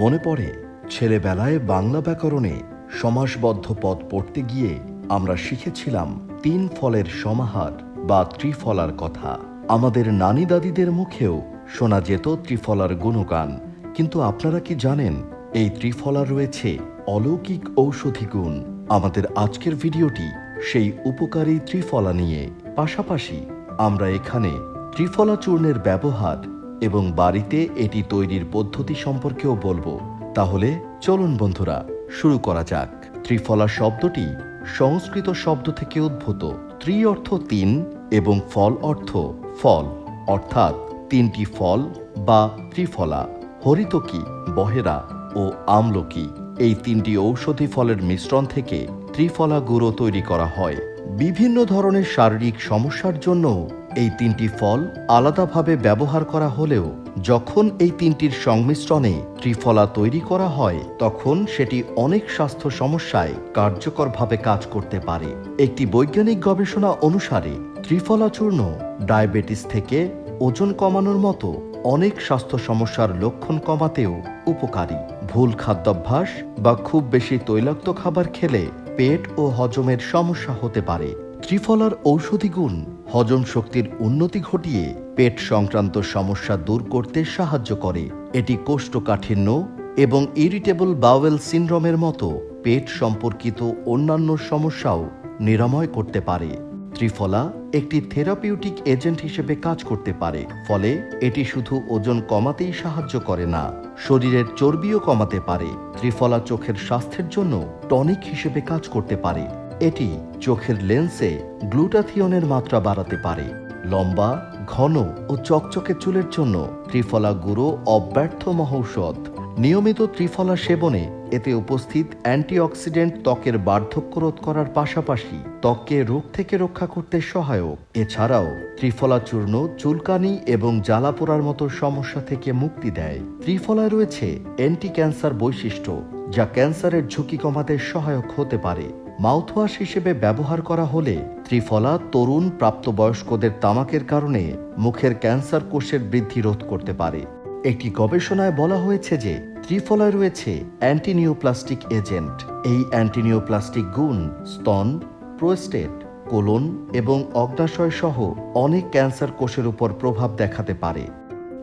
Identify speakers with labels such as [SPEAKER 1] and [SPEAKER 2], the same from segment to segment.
[SPEAKER 1] মনে পড়ে, ছেলেবেলায় বাংলা ব্যাকরণে সমাসবদ্ধ পদ পড়তে গিয়ে আমরা শিখেছিলাম তিন ফলের সমাহার বা ত্রিফলার কথা। আমাদের নানি দাদিদের মুখেও শোনা যেত ত্রিফলার গুণগান, কিন্তু আপনারা কি জানেন, এই ত্রিফলা রয়েছে অলৌকিক ঔষধি গুণ। আমাদের আজকের ভিডিওটি সেই উপকারী ত্রিফলা নিয়ে। পাশাপাশি আমরা এখানে ত্রিফলা চূর্ণের ব্যবহার এবং বাড়িতে এটি তৈরির পদ্ধতি সম্পর্কেও বলব। তাহলে চলুন বন্ধুরা, শুরু করা যাক। ত্রিফলা শব্দটি সংস্কৃত শব্দ থেকে উদ্ভূত। ত্রি অর্থ তিন এবং ফল অর্থ ফল। অর্থাৎ তিনটি ফল বা ত্রিফলা হরিতকি বহেরা ও আমলকি এই তিনটি ঔষধি ফলের মিশ্রণ থেকে ত্রিফলা গুঁড়ো তৈরি করা হয়। বিভিন্ন ধরনের শারীরিক সমস্যার জন্য এই তিনটি ফল আলাদাভাবে ব্যবহার করা হলেও যখন এই তিনটির সংমিশ্রণে ত্রিফলা তৈরি করা হয়, তখন সেটি অনেক স্বাস্থ্য সমস্যায় কার্যকরভাবে কাজ করতে পারে। একটি বৈজ্ঞানিক গবেষণা অনুসারে, ত্রিফলা চূর্ণ ডায়াবেটিস থেকে ওজন কমানোর মতো অনেক স্বাস্থ্য সমস্যার লক্ষণ কমাতেও উপকারী। ভুল খাদ্যাভ্যাস বা খুব বেশি তৈলাক্ত খাবার খেলে পেট ও হজমের সমস্যা হতে পারে। ত্রিফলার ঔষধি গুণ হজম শক্তির উন্নতি ঘটিয়ে পেট সংক্রান্ত সমস্যা দূর করতে সাহায্য করে। এটি কোষ্ঠকাঠিন্য এবং ইরিটেবল বাওয়েল সিনড্রোমের মতো পেট সম্পর্কিত অন্যান্য সমস্যাও নিরাময় করতে পারে। ত্রিফলা একটি থেরাপিউটিক এজেন্ট হিসেবে কাজ করতে পারে, ফলে এটি শুধু ওজন কমাতেই সাহায্য করে না, শরীরের চর্বিও কমাতে পারে। ত্রিফলা চোখের স্বাস্থ্যের জন্য টনিক হিসেবে কাজ করতে পারে। এটি চোখের লেন্সে গ্লুটাথিয়নের মাত্রা বাড়াতে পারে। লম্বা, ঘন ও চকচকে চুলের জন্য ত্রিফলা গুঁড়ো অব্যর্থ মহৌষধ। নিয়মিত ত্রিফলা সেবনে এতে উপস্থিত অ্যান্টিঅক্সিডেন্ট ত্বকের বার্ধক্য রোধ করার পাশাপাশি ত্বককে রোগ থেকে রক্ষা করতে সহায়ক। এছাড়াও ত্রিফলা চূর্ণ, চুলকানি এবং জ্বালা পোড়ার মতো সমস্যা থেকে মুক্তি দেয়। ত্রিফলায় রয়েছে অ্যান্টি ক্যান্সার বৈশিষ্ট্য। যা ক্যান্সারের ঝুঁকি কমাতে সহায়ক হতে পারে। মাউথওয়াশ হিসেবে ব্যবহার করা হলে ত্রিফলা, তরুণ, প্রাপ্তবয়স্কদের তামাকের কারণে মুখের ক্যান্সার কোষের বৃদ্ধি রোধ করতে পারে। একটি গবেষণায় বলা হয়েছে যে ত্রিফলায় রয়েছে অ্যান্টিনিওপ্লাস্টিক এজেন্ট। এই অ্যান্টিনিওপ্লাস্টিক গুণ স্তন, প্রোস্টেট, কোলন এবং অগ্নাশয় সহ অনেক ক্যান্সার কোষের উপর প্রভাব দেখাতে পারে।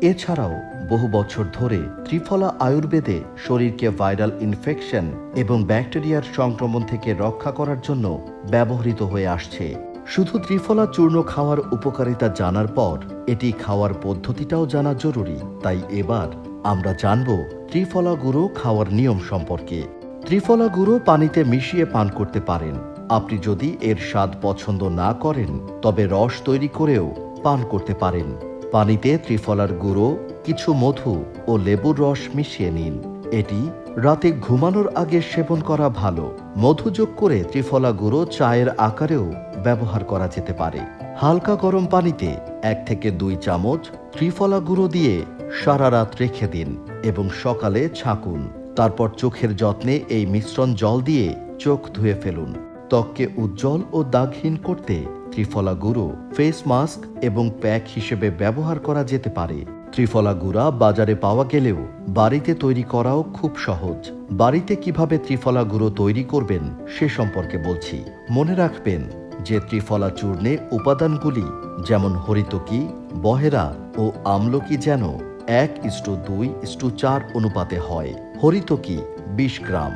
[SPEAKER 1] এছাড়াও বহু বছর ধরে ত্রিফলা আয়ুর্বেদে শরীরকে ভাইরাল ইনফেকশন এবং ব্যাকটেরিয়ার সংক্রমণ থেকে রক্ষা করার জন্য ব্যবহৃত হয়ে আসছে। শুধু ত্রিফলা চূর্ণ খাওয়ার উপকারিতা জানার পর এটি খাওয়ার পদ্ধতিটাও জানা জরুরি। তাই এবার আমরা জানব ত্রিফলা গুঁড়ো খাওয়ার নিয়ম সম্পর্কে। ত্রিফলা গুঁড়ো পানিতে মিশিয়ে পান করতে পারেন। আপনি যদি এর স্বাদ পছন্দ না করেন, তবে রস তৈরি করেও পান করতে পারেন। পানিতে ত্রিফলার গুঁড়ো, কিছু মধু ও লেবুর রস মিশিয়ে নিন। এটি রাতে ঘুমানোর আগে সেবন করা ভালো। মধু যোগ করে ত্রিফলা গুঁড়ো চায়ের আকারেও ব্যবহার করা যেতে পারে। হালকা গরম পানিতে এক থেকে দুই চামচ ত্রিফলা গুঁড়ো দিয়ে সারা রাত রেখে দিন এবং সকালে ছাকুন। তারপর চোখের যত্নে এই মিশ্রণ জল দিয়ে চোখ ধুয়ে ফেলুন। ত্বককে উজ্জ্বল ও দাগহীন করতে ত্রিফলা গুঁড়ো ফেস মাস্ক এবং প্যাক হিসেবে ব্যবহার করা যেতে পারে। ত্রিফলা গুঁড়া বাজারে পাওয়া গেলেও বাড়িতে তৈরি করাও খুব সহজ। বাড়িতে কীভাবে ত্রিফলা গুঁড়ো তৈরি করবেন সে সম্পর্কে বলছি। মনে রাখবেন যে ত্রিফলা চূর্ণে উপাদানগুলি যেমন হরিতকি, বহেরা ও আমলকি যেন এক ইস্টু দুই ইস্টু চার অনুপাতে হয়। হরিতকি বিশ গ্রাম,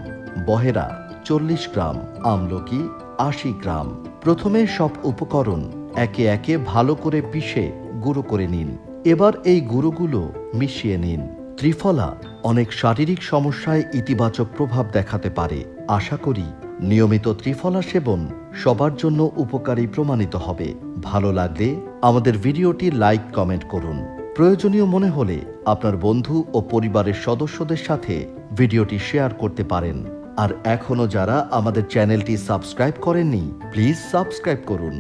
[SPEAKER 1] বহেরা চল্লিশ গ্রাম, আমলকি আশি গ্রাম। প্রথমে সব উপকরণ একে একে ভালো করে পিষে গুঁড়ো করে নিন। এবার এই গুঁড়োগুলো মিশিয়ে নিন। ত্রিফলা অনেক শারীরিক সমস্যায় ইতিবাচক প্রভাব দেখাতে পারে। আশা করি নিয়মিত ত্রিফলা সেবন সবার জন্য উপকারী প্রমাণিত হবে। ভালো লাগলে আমাদের ভিডিওটি লাইক, কমেন্ট করুন। প্রয়োজনীয় মনে হলে আপনার বন্ধু ও পরিবারের সদস্যদের সাথে ভিডিওটি শেয়ার করতে পারেন। আর এখনও যারা আমাদের চ্যানেলটি সাবস্ক্রাইব করেননি প্লিজ সাবস্ক্রাইব করুন।